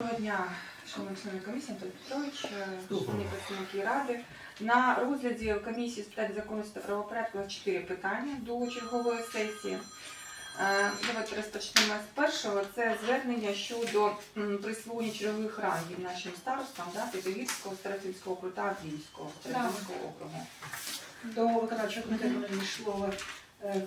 Доброго дня, шановні члени комісії, Антон Петрович, е, шановні представники ради. На розгляді комісії з питань законності та правопорядку у нас чотири питання до чергової сесії. Е, Давайте розпочнемо з першого. Це звернення щодо присвоєння чергових рангів нашим старостам, да, Петровського, Старостинського округу та Авдіївського Старостинського округу. До виконавчого комітету надійшло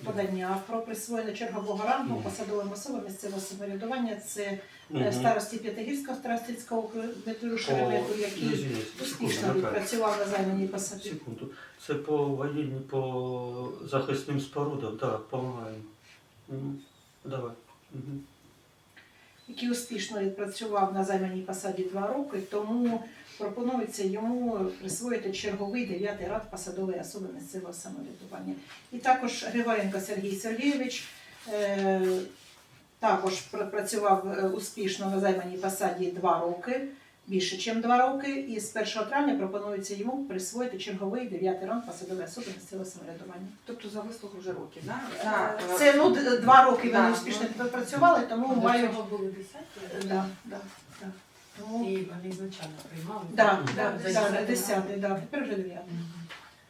подання про присвоєння чергового рангу посадовим особам місцевого самоврядування. Це е, Мгм. старості П'ятигірського старостинського округу Дмитру Шеремету, який успішно відпрацював на займаній посаді. Секунду. Це по воєнні, по захисним спорудам, так, допомагаємо. Мгм. Давай. Мгм. який успішно відпрацював на займаній посаді два роки, тому пропонується йому присвоїти черговий дев'ятий рад посадової особи місцевого самоврядування. І також Григоренко Сергій Сергійович е, також пропрацював е, успішно на займаній посаді два роки, більше, ніж два роки, і з 1 травня пропонується йому присвоїти черговий дев'ятий рад посадової особи місцевого самоврядування. Тобто за вислугу вже років, да? Е, Це ну, д- два роки Да. вони успішно працювали, тому До маю. цього були десяті, Да, да, да. Тому і вони ізначально приймали. Да, да, да, десятий на 10, да, тепер вже 9.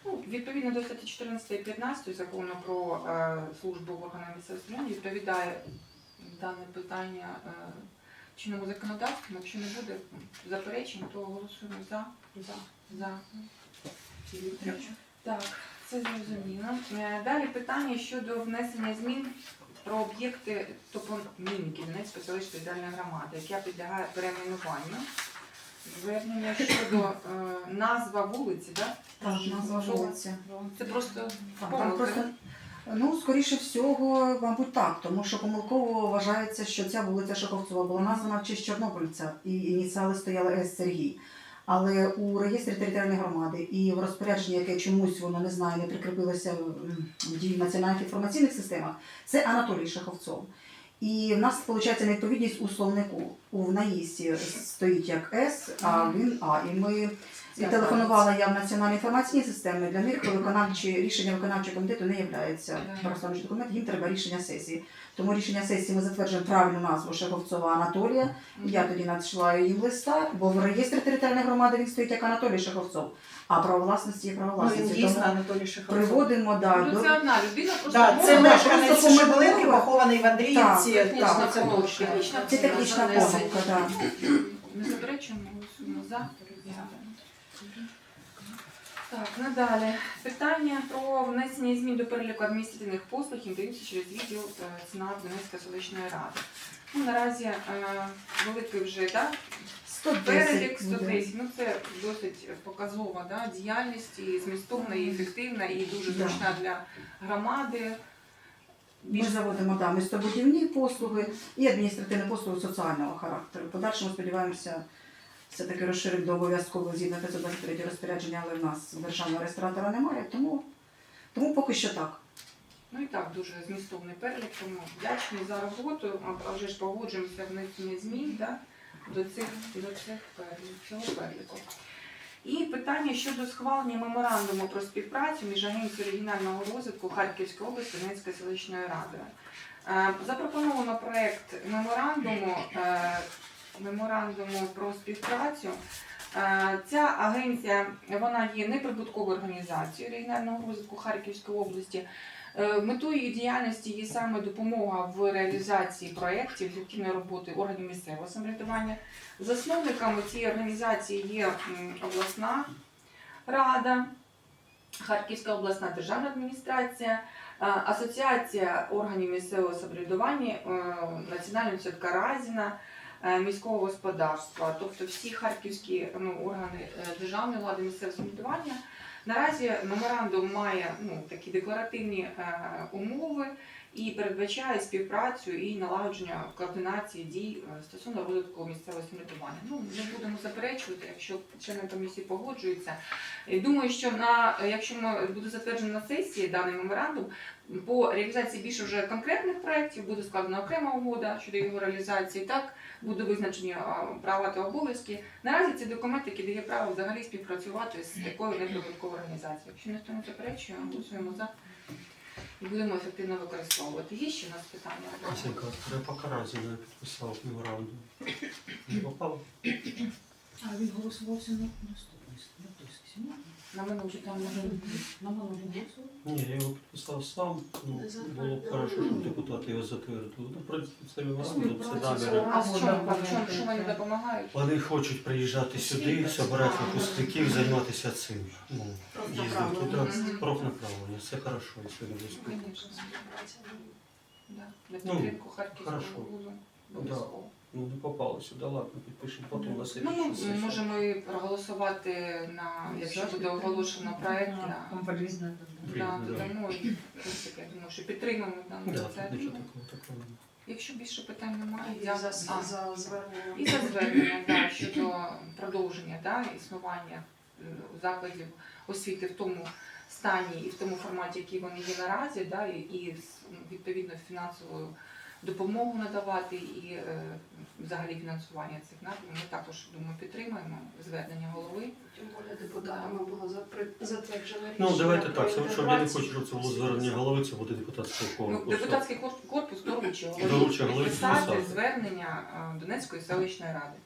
Ну, відповідно до статті 14 і 15 закону про е, службу в органах місцевого самоврядування відповідає дане питання е, чинному законодавству. Якщо не буде заперечень, то голосуємо за. За. За. Так, це зрозуміло. Е, Далі питання щодо внесення змін про об'єкти топоніміки Донецької селищної територіальної громади, яка підлягає перейменуванню. Звернення щодо е, назва вулиці, так? Так, назва вулиці. Це просто Так, там помилка. просто, ну, скоріше всього, мабуть, так, тому що помилково вважається, що ця вулиця Шаховцова була названа в честь Чорнобильця, і ініціали стояли С. Сергій. Але у реєстрі територіальної громади і в розпорядженні, яке чомусь воно не знаю, не прикріпилося в дії національних інформаційних системах, це Анатолій Шаховцов. І в нас виходить невідповідність у словнику. У наїзді стоїть як С, а він А. І ми і телефонувала я в національні інформаційні системи. Для них виконавчі рішення виконавчого комітету не являється Да. документ, їм треба рішення сесії. Тому рішення сесії ми затверджуємо правильну назву Шаховцова Анатолія. Я тоді надсилаю їм листа, бо в реєстрі територіальної громади він стоїть як Анатолій Шаховцов, а право власності є право Ну, власності. Анатолій Шаховцов. приводимо да, Ну, до це одна людина, просто Да, це мешканець просто Шебелинки, похований в Андріївці. Так, так. це точно. Технічна це технічна помилка. Да. Не заперечуємо, голосуємо за. Так, надалі. Питання про внесення змін до переліку адміністративних послуг інтерв'юся через відділ е, ЦНАП Донецької селищної ради. Ну, наразі е, великий вже да, 110 перелік буде. 110. Ну це досить показова да, діяльність і змістовна, і ефективна, і дуже Да. зручна для громади. Ми заводимо да, містобудівні послуги і адміністративні послуги соціального характеру. Подальшому сподіваємося, все-таки розширити до обов'язково згідно 523 розпорядження, але в нас державного реєстратора немає, тому, тому поки що так. Ну і так, дуже змістовний перелік, тому вдячні за роботу, а вже ж погоджуємося внесення змін да, до цих, до цих перелік, цього переліку. І питання щодо схвалення меморандуму про співпрацю між Агенцією регіонального розвитку Харківської області Донецької селищної ради. Е, Запропоновано проект меморандуму, е, меморандуму про співпрацю. Е, Ця агенція вона є неприбутковою організацією регіонального розвитку Харківської області. Е, Метою її діяльності є саме допомога в реалізації проєктів ефективної роботи органів місцевого самоврядування. Засновниками цієї організації є обласна рада, Харківська обласна державна адміністрація, е, Асоціація органів місцевого самоврядування, Національна інститутка Разіна, міського господарства, тобто всі харківські ну, органи е, державної влади місцевого самоврядування. Наразі меморандум має ну, такі декларативні е, умови і передбачає співпрацю і налагодження координації дій е, стосовно розвитку місцевого самоврядування. Ну не будемо заперечувати, якщо члени комісії погоджуються. Думаю, що на якщо ми буде затверджено на сесії даний меморандум, по реалізації більше вже конкретних проєктів буде складена окрема угода щодо його реалізації. Так буде визначені права та обов'язки. Наразі це документ, який дає право взагалі співпрацювати з такою неприбутковою організацією. Якщо ніхто не заперечує, голосуємо за. І будемо ефективно використовувати. Є ще у нас питання? Василька, я поки не підписав меморандум. Не попав? А він голосувався на наступний на той сесії. На минулі там На минулому голосували. Ні, я його підписав сам. Ну, було б хорошо, щоб депутати його затвердили. Ну, в принципі, це меморандум, це наміри. А в чому, в чому, що вони допомагають? Вони хочуть приїжджати сюди, збирати випускників, займатися цим. Ну, їздити туди, Мгм. профнаправлення. Це хорошо, якщо не. Да. На Ну, підтримку Харківського хорошо. вузу. Да. Обов'язково. Ну, не попало сюди, ладно, підпишемо потім на Ну, слідчу ми сесію. можемо і проголосувати на, якщо буде оголошено проект на. Да, Да. додамо і в принципі, я думаю, що підтримаємо дану Да, тут ініціативу. такого такого. немає. Якщо більше питань немає, я за, а, за звернення. і за звернення да, щодо продовження да, існування е, закладів освіти в тому стані і в тому форматі, який вони є наразі, да, і, і з, ну, відповідно фінансовою допомогу надавати і е, взагалі фінансування цих напрямів. Ми також думаю, підтримуємо звернення голови. Тим більше депутатами було затверджено рішення. Ну, давайте так, щоб я не хочу, щоб це було звернення голови, це буде депутатський Ну, депутатський корпус доручив голові підписати підписати. звернення е, Донецької селищної ради.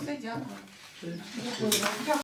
Все, Дякую.